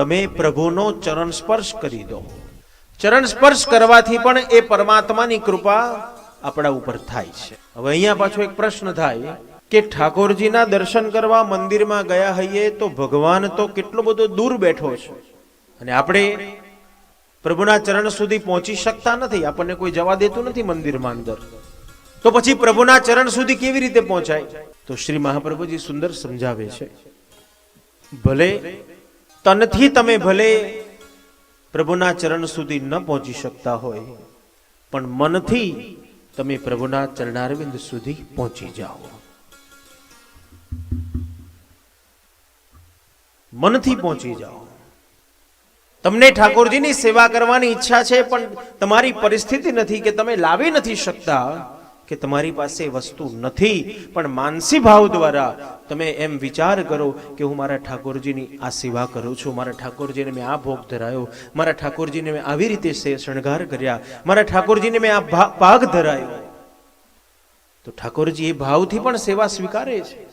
તમે પ્રભુનો ચરણ સ્પર્શ કરી દો. ચરણ સ્પર્શ કરવાથી પણ એ પરમાત્માની કૃપા આપણા ઉપર થાય છે. હવે અહીંયા પાછો એક પ્રશ્ન થાય કે ઠાકોરજીના દર્શન કરવા મંદિરમાં ગયા હઈએ તો ભગવાન તો કેટલો બધો દૂર બેઠો છે. અને આપણે પ્રભુના ચરણ સુધી પહોંચી શકતા નથી. આપણને કોઈ જવા દેતું નથી મંદિરમાં અંદર. તો પછી પ્રભુના ચરણ સુધી કેવી રીતે પહોંચાય? તો શ્રી મહાપ્રભુજી સુંદર સમજાવે છે. ભલે તનથી તમે ભલે પ્રભુના ચરણ સુધી ન પહોંચી શકતા હોય, પણ મનથી તમે પ્રભુના ચરણારવિંદ સુધી પહોંચી જાઓ. મનથી પહોંચી જાઓ. તમને ઠાકોરજીની સેવા કરવાની ઈચ્છા છે, પણ તમારી પરિસ્થિતિ નથી કે તમે લાવી નથી શકતા. કે તમારી પાસે વસ્તુ નથી, પણ માનસી ભાવ દ્વારા તમે એમ વિચાર કરો કે હું મારા ઠાકોરજીની આ સેવા કરું છું, મારા ઠાકોરજીને મેં આ ભોગ ધરાયો, મારા ઠાકોરજીને મેં આવી રીતે સે- શણગાર કર્યા, મારા ઠાકોરજીને મેં આ ભા- પાગ ધરાયો. તો ઠાકોરજી એ ભાવથી પણ સેવા સ્વીકારે છે.